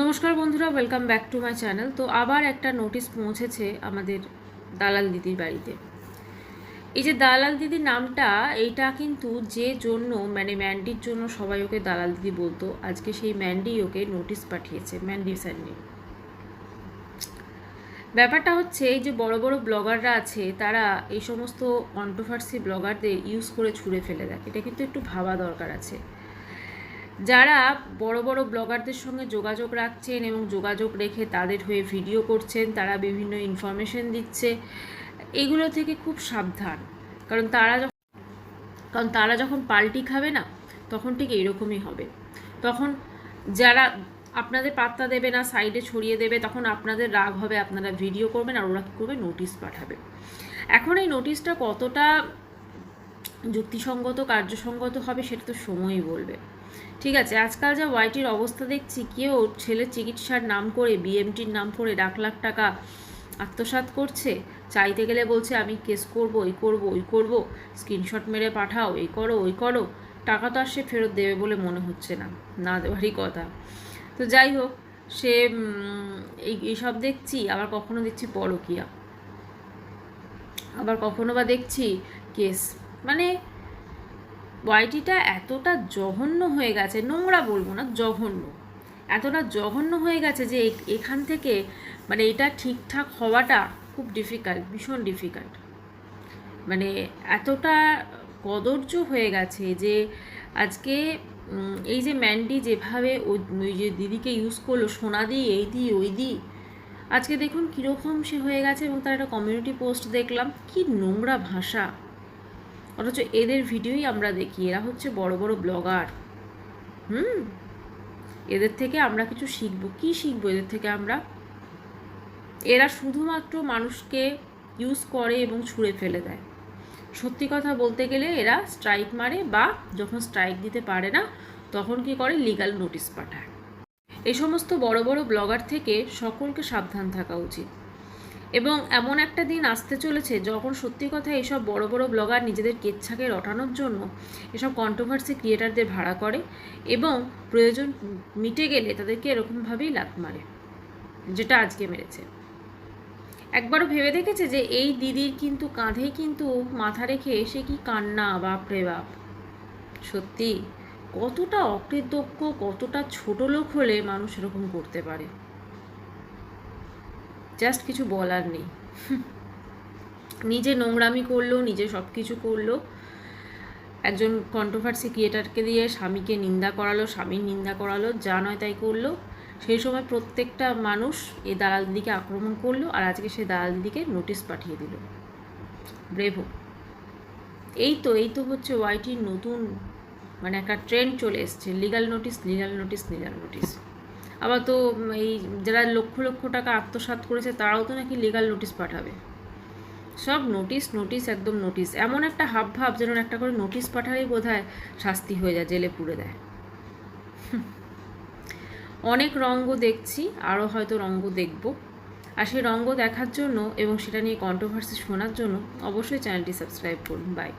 নমস্কার বন্ধুরা welcome back to my channel তো আবার একটা নোটিশ পৌঁছেছে আমাদের দালাল দিদির বাড়িতে। এই যে দালাল দিদির নামটা, এইটা কিন্তু যে জন্য মানে ম্যান্ডির জন্য সবাই ওকে দালাল দিদি বলতো, আজকে সেই ম্যান্ডি ওকে নোটিশ পাঠিয়েছে ম্যান্ডি স্যান্ডি ব্যাপারটা হচ্ছে, এই যে বড় বড় ব্লগাররা আছে, তারা এই সমস্ত কন্ট্রোভার্সি ব্লগারদের ইউজ করে ছুঁড়ে ফেলে দেয়। এটা কিন্তু একটু ভাবা দরকার আছে। যারা বড় বড় ব্লগারদের সঙ্গে যোগাযোগ রাখছেন এবং যোগাযোগ রেখে তাদের হয়ে ভিডিও করছেন, তারা বিভিন্ন ইনফরমেশন দিচ্ছে, এগুলো থেকে খুব সাবধান। কারণ তারা যখন, কারণ তারা যখন পাল্টি খাবে না, তখন ঠিক এইরকমই হবে। তখন যারা আপনাদের পাত্তা দেবে না সাইডে ছড়িয়ে দেবে, তখন আপনাদের রাগ হবে, আপনারা ভিডিও করবেন আর ওরা কী করবে? নোটিশ পাঠাবে। এখন এই নোটিশটা কতটা যুক্তিসঙ্গত, কার্যসঙ্গত হবে, সেটা তো সময়ই বলবে। ঠিক আছে, আজকাল যা ওয়াইটির অবস্থা দেখছি কেউ ছেলের চিকিৎসার নাম করে বিএমটির নাম করে লাখ লাখ টাকা আত্মসাৎ করছে? চাইতে গেলে বলছে, আমি কেস করব ওই করব ওই করব, স্ক্রিনশট মেরে পাঠাও, এই করো, ওই করো। টাকা তো আর সে ফেরত দেবে বলে মনে হচ্ছে না না দেওয়ারই কথা। তো যাই হোক, সে এই এইসব দেখছি, আবার কখনো দেখছি পরকিয়া। আবার কখনো বা দেখছি কেস। মানে ওয়াইটিটা এতটা জঘন্য হয়ে গেছে, নোংরা বলব না, জঘন্য। এতটা জঘন্য হয়ে গেছে যে এখান থেকে মানে এটা ঠিকঠাক হওয়াটা খুব ডিফিকাল্ট ভীষণ ডিফিকাল্ট মানে এতটা কদর্য হয়ে গেছে যে আজকে এই যে ম্যান্ডি যেভাবে ওই যে দিদিকে ইউজ করল, সোনা দিই এই দিই ওই দিই আজকে দেখুন কীরকম সে হয়ে গেছে এবং তার একটা কমিউনিটি পোস্ট দেখলাম, কি নোংরা ভাষা। অথচ এদের ভিডিওই আমরা দেখি। এরা হচ্ছে বড় বড় ব্লগার। হুম? এদের থেকে আমরা কিছু শিখব। কি শিখব এদের থেকে আমরা? এরা শুধুমাত্র মানুষকে ইউজ করে এবং ছুঁড়ে ফেলে দেয়। সত্যি কথা বলতে গেলে এরা স্ট্রাইক মারে বা যখন স্ট্রাইক দিতে পারে না, তখন কি করে? লিগাল নোটিশ পাঠায়। এই সমস্ত বড় বড় ব্লগার থেকে সকলকে সাবধান থাকা উচিত। এবং এমন একটা দিন আসতে চলেছে যখন সত্যি কথা এসব বড় বড় ব্লগার নিজেদের কেচ্ছাকে রটানোর জন্য এসব কন্ট্রোভার্সি ক্রিয়েটারদের ভাড়া করে এবং প্রয়োজন মিটে গেলে তাদেরকে এরকমভাবেই লাত মারে, যেটা আজকে মেরেছে। একবারও ভেবে দেখেছে যে এই দিদির কিন্তু কাঁধে কিন্তু মাথা রেখে সে কি কান্না, বাপ রে বাপ। সত্যি, কতটা অকৃতজ্ঞ, কতটা ছোট লোক হলে মানুষ এরকম করতে পারে। জাস্ট কিছু বলার নেই। নিজে নোংরামি করল, নিজে সব কিছু করল। একজন কন্ট্রোভার্সি ক্রিয়েটারকে দিয়ে স্বামীকে নিন্দা করালো, স্বামীর নিন্দা করালো, যা নয় তাই করল। সেই সময় প্রত্যেকটা মানুষ এই দালাল দিদিকে আক্রমণ করল আর আজকে সেই দালাল দিদিকে নোটিশ পাঠিয়ে দিল। ব্রেভো। এই তো এই তো হচ্ছে ওয়াইটির নতুন মানে একটা ট্রেন্ড চলে এসছে। Legal notice legal notice legal notice আবার তো এই যারা লক্ষ লক্ষ টাকা আত্মসাৎ করেছে তারাও তো নাকি লিগাল নোটিশ পাঠাবে। সব নোটিশ নোটিশ একদম নোটিশ এমন একটা হাব ভাব যেন একটা করে নোটিশ পাঠালেই বোধ হয় শাস্তি হয়ে যায়, জেলে পুড়ে দেয়। অনেক রঙ্গ দেখছি আরও হয়তো রঙ্গ দেখব। আর সেই রঙ্গ দেখার জন্য এবং সেটা নিয়ে কন্ট্রোভার্সি শোনার জন্য অবশ্যই চ্যানেলটি সাবস্ক্রাইব করুন। বাই